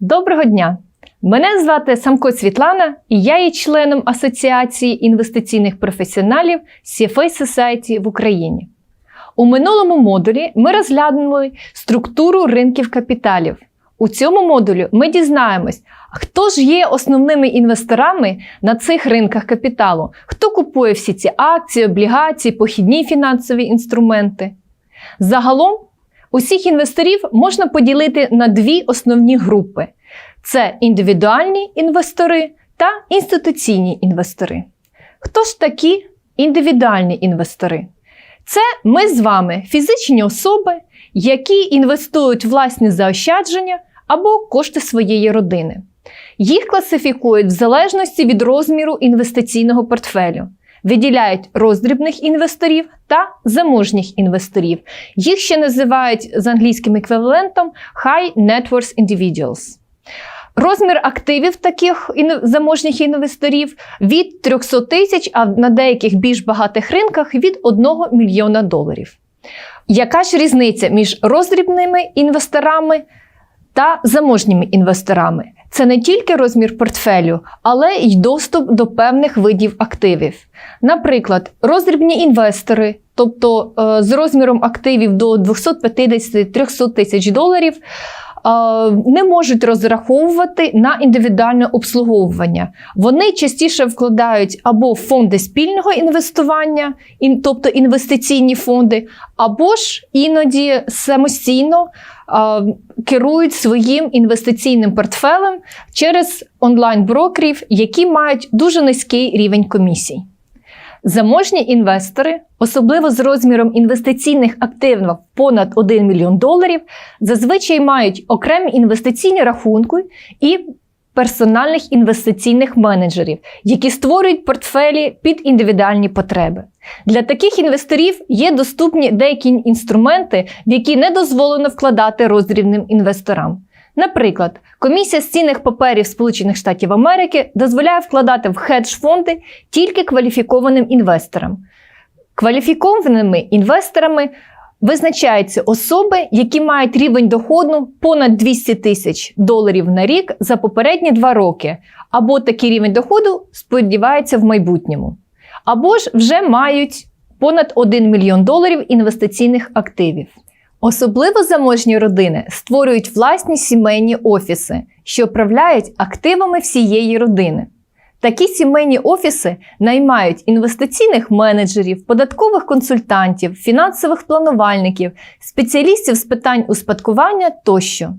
Доброго дня! Мене звати Самко Світлана, і я є членом Асоціації інвестиційних професіоналів CFA Society в Україні. У минулому модулі ми розглянули структуру ринків капіталів. У цьому модулі ми дізнаємось, хто ж є основними інвесторами на цих ринках капіталу, хто купує всі ці акції, облігації, похідні фінансові інструменти. Загалом усіх інвесторів можна поділити на дві основні групи: це індивідуальні інвестори та інституційні інвестори. Хто ж такі індивідуальні інвестори? Це ми з вами фізичні особи, які інвестують власні заощадження або кошти своєї родини. Їх класифікують в залежності від розміру інвестиційного портфелю. Виділяють роздрібних інвесторів та заможніх інвесторів. Їх ще називають з англійським еквівалентом High Net Worth Individuals. Розмір активів таких заможніх інвесторів від 300 тисяч, а на деяких більш багатих ринках від 1 мільйона доларів. Яка ж різниця між роздрібними інвесторами та заможніми інвесторами? Це не тільки розмір портфелю, але й доступ до певних видів активів. Наприклад, роздрібні інвестори, тобто е, з розміром активів до 250-300 тисяч доларів, не можуть розраховувати на індивідуальне обслуговування. Вони частіше вкладають або в фонди спільного інвестування, тобто інвестиційні фонди, або ж іноді самостійно е, керують своїм інвестиційним портфелем через онлайн-брокерів, які мають дуже низький рівень комісій. Заможні інвестори, особливо з розміром інвестиційних активів понад 1 мільйон доларів, зазвичай мають окремі інвестиційні рахунки і персональних інвестиційних менеджерів, які створюють портфелі під індивідуальні потреби. Для таких інвесторів є доступні деякі інструменти, в які не дозволено вкладати роздрібним інвесторам. Наприклад, комісія з цінних паперів Сполучених Штатів Америки дозволяє вкладати в хедж-фонди тільки кваліфікованим інвесторам. Кваліфікованими інвесторами визначаються особи, які мають рівень доходу понад 200 тисяч доларів на рік за попередні два роки, або такий рівень доходу сподіваються в майбутньому, або ж вже мають понад 1 мільйон доларів інвестиційних активів. Особливо заможні родини створюють власні сімейні офіси, що управляють активами всієї родини. Такі сімейні офіси наймають інвестиційних менеджерів, податкових консультантів, фінансових планувальників, спеціалістів з питань успадкування тощо.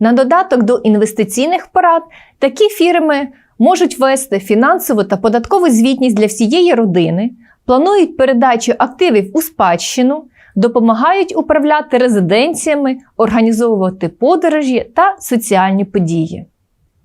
На додаток до інвестиційних порад такі фірми можуть вести фінансову та податкову звітність для всієї родини, планують передачу активів у спадщину, допомагають управляти резиденціями, організовувати подорожі та соціальні події.